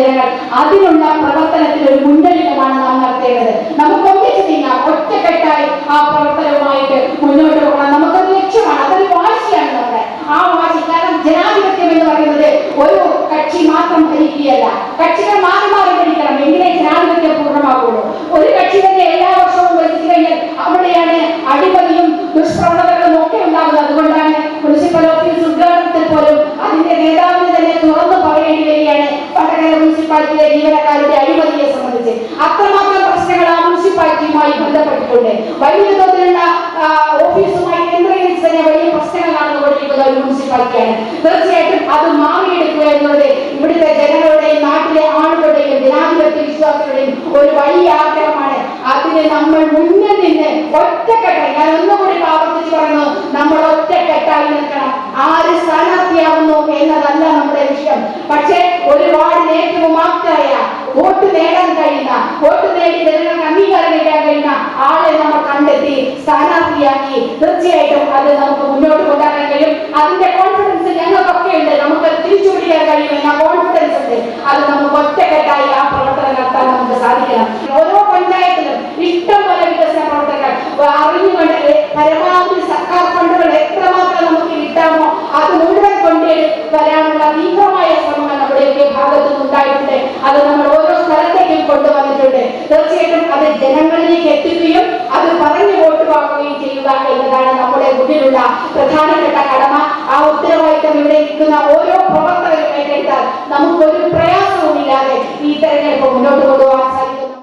ജനങ്ങൾ അതിനുള്ള പ്രവർത്തനത്തിൽ ഒരു മുന്നൊരുക്കമാണ് നാം നടത്തേണ്ടത്. നമുക്ക് ഒന്നിച്ച് നീങ്ങാം ഒറ്റക്കെട്ടായി ആ പ്രവർത്തനവുമായിട്ട് മുന്നോട്ട് പോകണം. നമുക്ക് ലക്ഷ്യമാണ്. അതൊരു വാശിയാണ് നമ്മുടെ. ആ വാശി കാരണം ജനാധിപത്യം എന്ന് പറയുന്നത് ഒരു കക്ഷി മാത്രം ഭരിക്കുകയല്ല. കക്ഷികൾ മാറി മാറി ഭരിക്കണം. എങ്കിലേ ജനാധിപത്യം പൂർണമാകുള്ളൂ ഒരു കക്ഷി തന്നെ എല്ലാ വർഷവും ഭരിച്ചു കഴിഞ്ഞാൽ അവിടെയാണ് അടിമതിയും ദുഷ്പ്രവണതകളും വലിയ തോതിലുള്ള ഓഫീസുമായി കേന്ദ്രീകരിച്ച് തന്നെ വലിയ പ്രശ്നങ്ങളാണ് കൊണ്ടിരിക്കുന്ന ഒരു മുനിസിപ്പാലിറ്റിയാണ്. തീർച്ചയായിട്ടും അത് മാറിയെടുക്കുക എന്നുള്ളത് ഇവിടുത്തെ ജനങ്ങളുടെയും നാട്ടിലെ ആളുകളുടെയും ജനാധിപത്യ വിശ്വാസികളുടെയും ഒരു വലിയ ആഗ്രഹമാണ്. അതിന് നമ്മൾ മുന്നിൽ നിന്ന് ഒറ്റക്കെട്ടായി ഞാൻ ഒന്നുകൂടി ആവർത്തിച്ച് പറയുന്നു നമ്മൾ ഒറ്റക്കെട്ടായി നിൽക്കണം. ആര് സ്ഥാനാർത്ഥിയാവുന്നു എന്നതല്ല നമ്മുടെ വിഷയം. പക്ഷേ ഒരു വാർഡിന് ഏറ്റവും ആപ്തരായ വോട്ട് നേടാൻ കഴിയുന്ന വോട്ട് നേടി ജനങ്ങൾക്ക് അംഗീകാരം നേടാൻ കഴിയുന്ന ആളെ നമ്മൾ കണ്ടെത്തി സ്ഥാനാർത്ഥിയാക്കി തീർച്ചയായിട്ടും അത് നമുക്ക് മുന്നോട്ട് കൊണ്ടുവരാൻ കഴിയും അതിന്റെ കോൺഫിഡൻസ് ഞങ്ങൾക്കൊക്കെ ഉണ്ട്. നമുക്ക് തിരിച്ചു പിടിക്കാൻ കഴിയുമെന്ന കോൺഫിഡൻസ് ഉണ്ട്. അത് നമുക്ക് ഒറ്റക്കെട്ടായി ആ പ്രവർത്തനം നടത്താൻ നമുക്ക് സാധിക്കണം. ഓരോ പഞ്ചായത്തിലും ഇഷ്ടം പോലെ വികസന പ്രവർത്തനങ്ങൾ. അറിഞ്ഞുകൊണ്ട് പരമാവധി സർക്കാർ ഫണ്ടുകൾ എത്രമാത്രം നമുക്ക് കിട്ടാമോ അത് മുഴുവൻ കൊണ്ടു വരാനുള്ള തീവ്രമായ ശ്രമങ്ങൾ നമ്മുടെയൊക്കെ ഭാഗത്തുനിന്ന് ഉണ്ടായിട്ടുണ്ട് അത് നമ്മൾ നമ്മുടെ മുന്നിലുള്ള പ്രധാനപ്പെട്ട കടമ. ആ ഉത്തരവാദിത്തം ഇവിടെ ഇരിക്കുന്ന ഓരോ പ്രവർത്തകരും ഏറ്റെടുത്താൽ നമുക്കൊരു പ്രയാസവുമില്ലാതെ